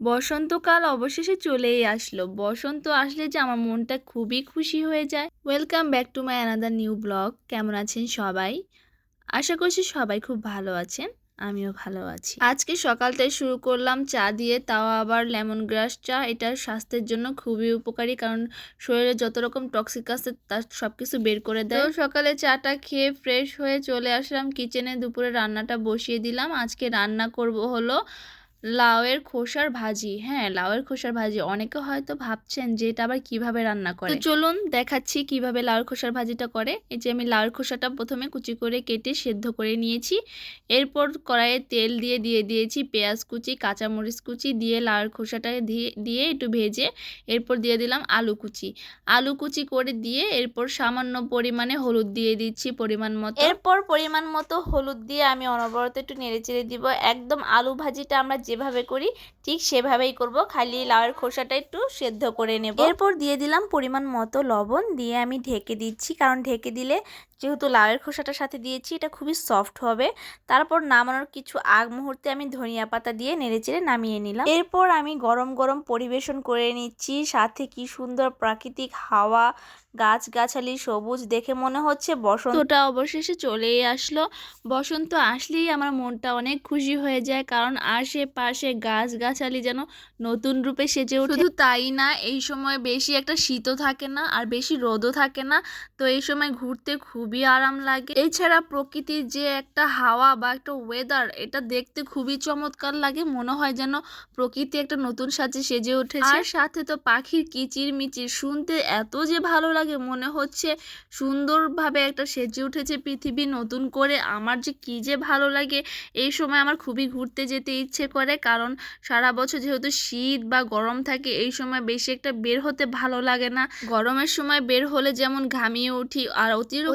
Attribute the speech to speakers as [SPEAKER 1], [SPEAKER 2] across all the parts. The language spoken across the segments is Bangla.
[SPEAKER 1] বসন্তকাল অবশেষে চলেই আসলো। বসন্ত আসলে যে আমার মনটা খুবই খুশি হয়ে যায়। Welcome back to my another new blog কেমন আছেন সবাই? আশা করছি সবাই খুব ভালো আছেন। আমিও ভালো আছি। আজকে সকালটাই শুরু করলাম চা দিয়ে, তাও আবার লেমন গ্রাস চা। এটা স্বাস্থ্যের জন্য খুবই উপকারী কারণ শরীরে যত রকম টক্সিক আছে, তার সব কিছু বের করে দেয়। সকালে চাটা খেয়ে ফ্রেশ হয়ে চলে আসলাম। কিচেনে দুপুরে রান্নাটা বসিয়ে দিলাম। আজকে রান্না করব হলো লাউয়ের খোসার ভাজি হ্যাঁ লাউয়ের খোসার ভাজি। অনেকে হয়তো ভাবছেন যে এটা আবার কীভাবে রান্না করে? তো চলুন দেখাচ্ছি কীভাবে লাউয়ের খোসার ভাজিটা করে। এই যে আমি লাউয়ের খোসাটা প্রথমে কুচি করে কেটে সেদ্ধ করে নিয়েছি। এরপর কড়াইয়ে তেল দিয়ে দিয়ে দিয়েছি পেঁয়াজ কুচি কাঁচামরিচ কুচি দিয়ে লাউয়ের খোসাটা দিয়ে দিয়ে একটু ভেজে এরপর দিয়ে দিলাম আলু কুচি। আলু কুচি করে দিয়ে এরপর সামান্য পরিমাণে হলুদ দিয়ে দিচ্ছি পরিমাণ মতো। এরপর পরিমাণ মতো হলুদ দিয়ে আমি অনবরত একটু নেড়ে চেড়ে দিব। একদম আলু ভাজিটা আমরা যেভাবে করি, ঠিক সেভাবেই করব। খালি লাউয়ের খোসাটা একটু সেদ্ধ করে নেব। এরপর দিয়ে দিলাম পরিমাণ মতো লবণ। দিয়ে আমি ঢেকে দিচ্ছি, কারণ ঢেকে দিলে যেহেতু লাউয়ের খোসাটার সাথে দিয়েছি এটা খুবই সফট হবে। তারপর নামানোর কিছু আগ মুহূর্তে আমি ধনিয়া পাতা দিয়ে নেড়েচেড়ে নামিয়ে নিলাম। এরপর আমি গরম গরম পরিবেশন করে নিচ্ছি সাথে কি সুন্দর প্রাকৃতিক হাওয়া গাছগাছালি সবুজ দেখে মনে হচ্ছে বসন্তটা অবশেষে চলেই আসলো। বসন্ত আসলেই আমার মনটা অনেক খুশি হয়ে যায় কারণ আশেপাশে গাছগাছালি যেন নতুন রূপে সেজে ওঠে। শুধু তাই না এই সময় বেশি একটা শীতও থাকে না আর বেশি রোদও থাকে না। তো এই সময় ঘুরতে খুবই আরাম লাগে। এছাড়া প্রকৃতির যে একটা হাওয়া বা একটা ওয়েদার এটা দেখতে খুবই চমৎকার লাগে। মনে হয় যেন প্রকৃতি একটা নতুন সাজে সেজে উঠেছে। আর সাথে তো পাখির কিচির মিচির শুনতে এত যে ভালো লাগে, মনে হচ্ছে সুন্দরভাবে একটা সেজে উঠেছে পৃথিবী নতুন করে। আমার যে কী যে ভালো লাগে, এই সময় আমার খুবই ঘুরতে যেতে ইচ্ছে করে। কারণ সারা বছর যেহেতু শীত বা গরম থাকে, এই সময় বেশি একটা বের হতে ভালো লাগে না। গরমের সময় বের হলে যেমন ঘামিয়ে উঠি, আর অতিরিক্ত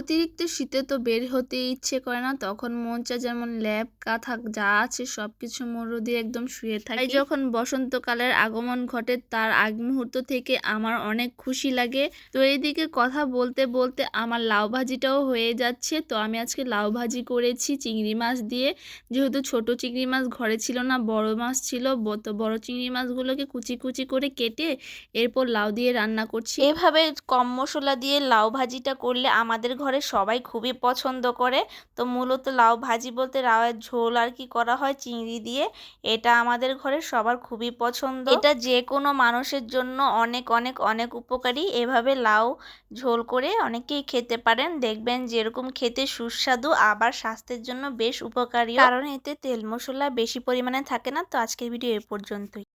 [SPEAKER 1] শীতে তো বের হতে ইচ্ছে করে না তখন মন চায় যেমন ল্যাপ কাঁথা যা আছে সব কিছু মরু দিয়ে একদম শুয়ে থাকে। যখন বসন্তকালের আগমন ঘটে তার আগ মুহূর্ত থেকে আমার অনেক খুশি লাগে। তো এইদিকে কথা বলতে বলতে আমার লাউ ভাজিটাও হয়ে যাচ্ছে। তো আমি আজকে লাউ ভাজি করেছি চিংড়ি মাছ দিয়ে। যেহেতু ছোট চিংড়ি মাছ ঘরে ছিল না বড় মাছ ছিল তো বড় চিংড়ি মাছগুলোকে কুচি কুচি করে কেটে এরপর লাউ দিয়ে রান্না করছি। এভাবে কম মশলা দিয়ে লাউ ভাজিটা করলে আমাদের ঘরে সবাই খুবই পছন্দ করে। তো মূলত লাউ ভাজি বলতে লাউয়ের ঝোল আর কি করা হয় চিংড়ি দিয়ে এটা আমাদের ঘরে সবার খুবই পছন্দ। এটা যে কোনো মানুষের জন্য অনেক অনেক অনেক উপকারী। এভাবে লাউ ঝোল করে অনেকেই খেতে পারেন। দেখবেন যেরকম খেতে সুস্বাদু আবার স্বাস্থ্যের জন্য বেশ উপকারী কারণ এতে তেল মশলা বেশি পরিমাণে থাকে না। তো আজকের ভিডিও এ পর্যন্তই।